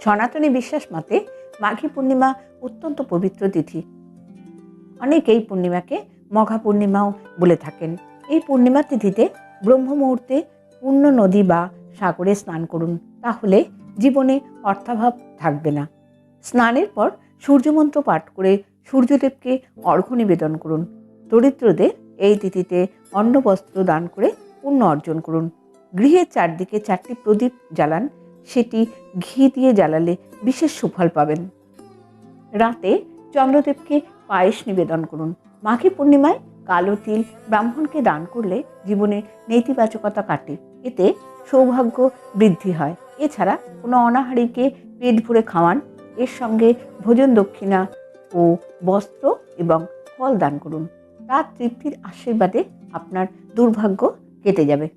সনাতনী বিশ্বাস মতে মাঘী পূর্ণিমা অত্যন্ত পবিত্র তিথি। অনেক এই পূর্ণিমাকে মঘা পূর্ণিমাও বলে থাকেন। এই পূর্ণিমা তিথিতে ব্রহ্ম মুহূর্তে পূর্ণ নদী বা সাগরে স্নান করুন, তাহলে জীবনে অর্থাভাব থাকবে না। স্নানের পর সূর্যমন্ত্র পাঠ করে সূর্যদেবকে অর্ঘ্য নিবেদন করুন। দরিদ্রদের এই তিথিতে অন্ন বস্ত্র দান করে পুণ্য অর্জন করুন। গৃহের চারদিকে চারটি প্রদীপ জ্বালান সেটি ঘি দিয়ে জ্বালালে বিশেষ সুফল পাবেন। রাতে চন্দ্রদেবকে পায়েস নিবেদন করুন। মাঘী পূর্ণিমায় কালো তিল ব্রাহ্মণকে দান করলে জীবনে নেতিবাচকতা কাটে। এতে সৌভাগ্য বৃদ্ধি হয়। এছাড়া কোনো অনাহারীকে পেট ভরে খাওয়ান। এর সঙ্গে ভোজন দক্ষিণা ও বস্ত্র এবং ফল দান করুন। তার তৃপ্তির আশীর্বাদে আপনার দুর্ভাগ্য কেটে যাবে।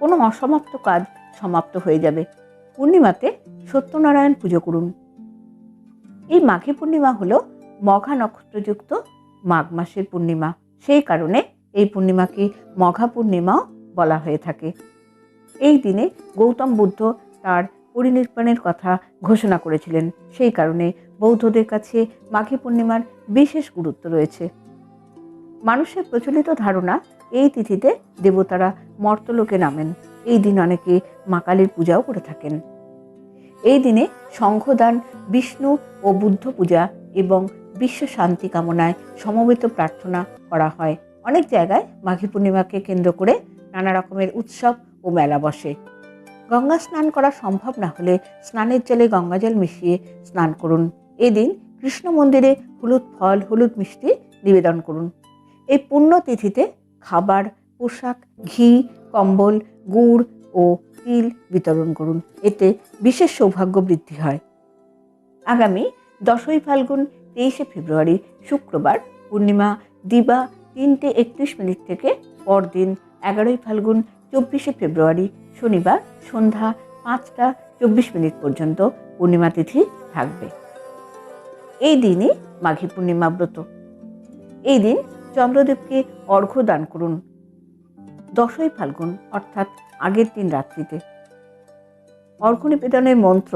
কোনো অসমাপ্ত কাজ সমাপ্ত হয়ে যাবে। পূর্ণিমাতে সত্যনারায়ণ পুজো করুন। এই মাঘী পূর্ণিমা হলো মঘা নক্ষত্রযুক্ত মাঘ মাসের পূর্ণিমা। সেই কারণে এই পূর্ণিমাকে মঘা পূর্ণিমাও বলা হয়ে থাকে। এই দিনে গৌতম বুদ্ধ তার পরিনির্বাণের কথা ঘোষণা করেছিলেন। সেই কারণে বৌদ্ধদের কাছে মাঘী পূর্ণিমার বিশেষ গুরুত্ব রয়েছে। মানুষের প্রচলিত ধারণা এই তিথিতে দেবতারা মর্তলোকে নামেন। এই দিন অনেকে মা কালীর পূজাও করে থাকেন। এই দিনে সংঘদান বিষ্ণু ও বুদ্ধ পূজা এবং বিশ্ব শান্তি কামনায় সমবেত প্রার্থনা করা হয়। অনেক জায়গায় মাঘী পূর্ণিমাকে কেন্দ্র করে নানা রকমের উৎসব ও মেলা বসে। গঙ্গা স্নান করা সম্ভব না হলে স্নানের জলে গঙ্গাজল মিশিয়ে স্নান করুন। এদিন কৃষ্ণ মন্দিরে হলুদ ফল, হলুদ মিষ্টি নিবেদন করুন। এই পুণ্য তিথিতে খাবার পোশাক, ঘি, কম্বল, গুড় ও তিল বিতরণ করুন। এতে বিশেষ সৌভাগ্য বৃদ্ধি হয়। আগামী দশই ফাল্গুন, তেইশে ফেব্রুয়ারি, শুক্রবার পূর্ণিমা, দিবা তিনটে একত্রিশ মিনিট থেকে পরদিন এগারোই ফাল্গুন, চব্বিশে ফেব্রুয়ারি, শনিবার সন্ধ্যা পাঁচটা চব্বিশ মিনিট পর্যন্ত পূর্ণিমা তিথি থাকবে। এই দিনই মাঘী পূর্ণিমা ব্রত। এই দিন চন্দ্রদেবকে অর্ঘ্য দান করুন। দশই ফাল্গুন, অর্থাৎ আগের দিন রাত্রিতে। অর্ঘ্য নিবেদনের মন্ত্র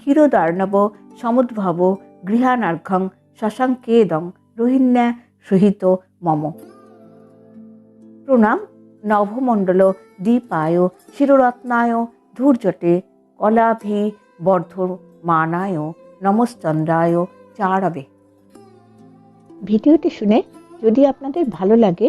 ক্ষীরদার্ণব সমুদ্ভব গৃহানার্ঘং শশাঙ্কেদং রোহিণ্যা সহিত মম। প্রণাম নভমণ্ডল দীপায় শিররত্নায় ধূর্যটে কলাভি বর্ধমানায় নমশ্চন্দ্রায় চারবে ভিডিওটি শুনে যদি আপনাদের ভালো লাগে